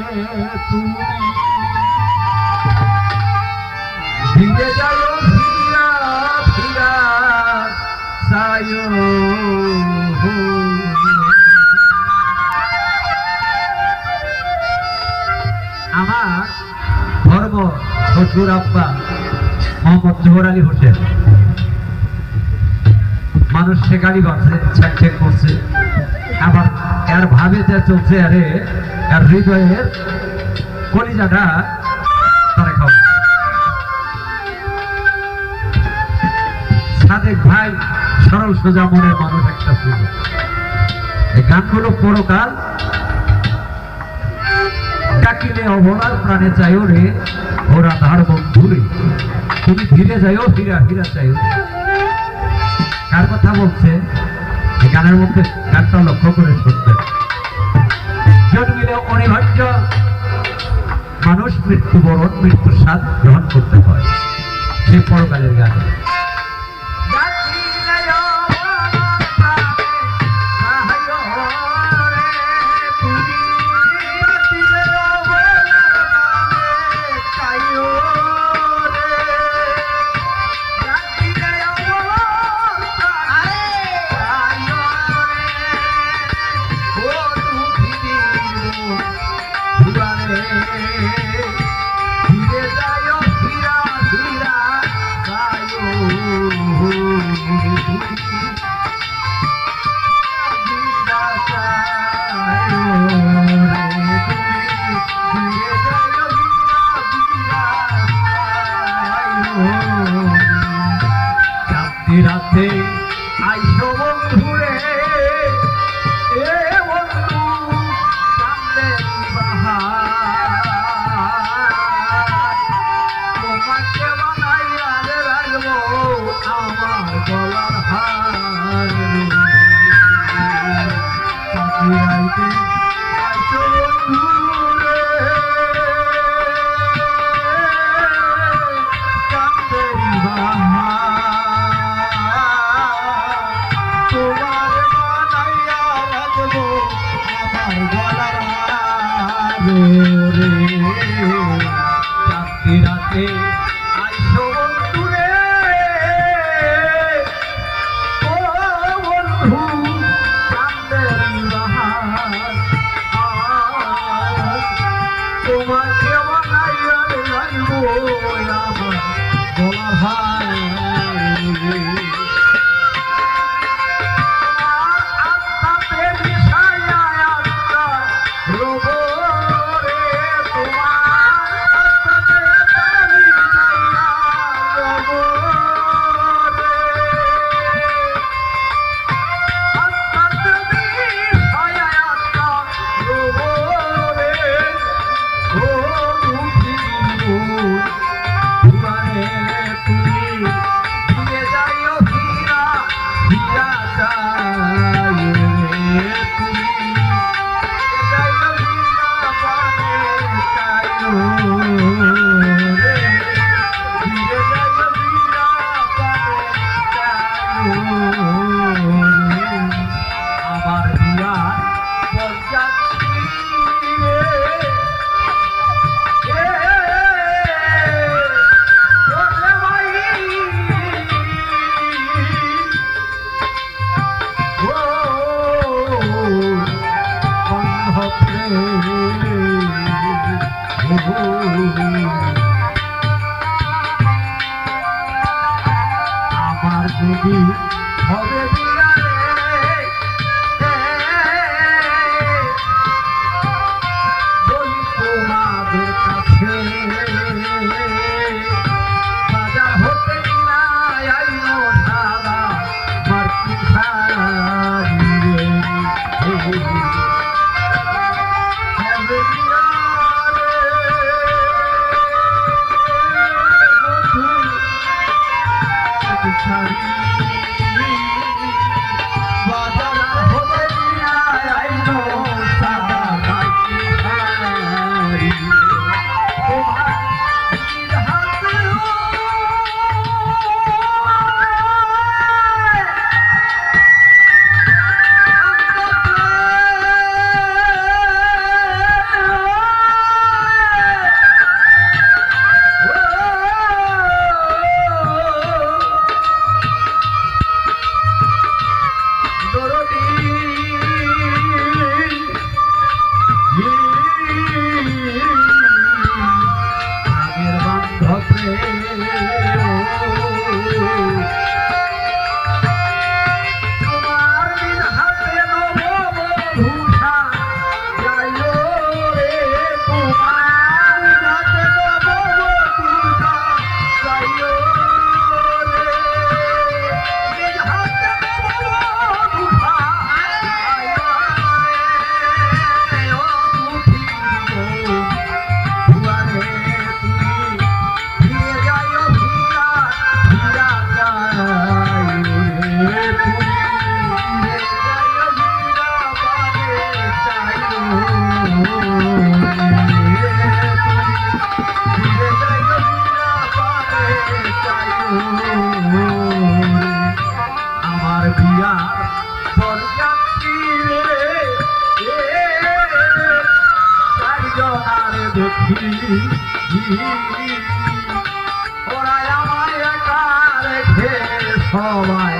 আমার ধর্ম হজুর আব্বা মোহাম্মদ জোহর আলী হোসেন। মানুষ সে গাড়ি করছে ছ্যাক করছে। আবার এর ভাবে যে চলছে, আরে এর হৃদয়ের কলিজাটা তারা খাও। সাদেক ভাই, সরল সোজা মনের মানুষ একটা এই গানগুলো পরকাল ডাকিলে অবলার প্রাণে চাইও রে, ওরা ধার বন্ধুরে তুমি ধীরে যাইও, হীরা হীরা চাইও। কার কথা বলছে? এই গানের মধ্যে গানটা লক্ষ্য করে শুনবেন জন্মিলে অনিবার্য। মানুষ মৃত্যুবরণ মৃত্যুর স্বাদ গ্রহণ করতে হয়। সেই পরকালের গান। হার আর দেখি ওরা আমায় একা রেখে সবাই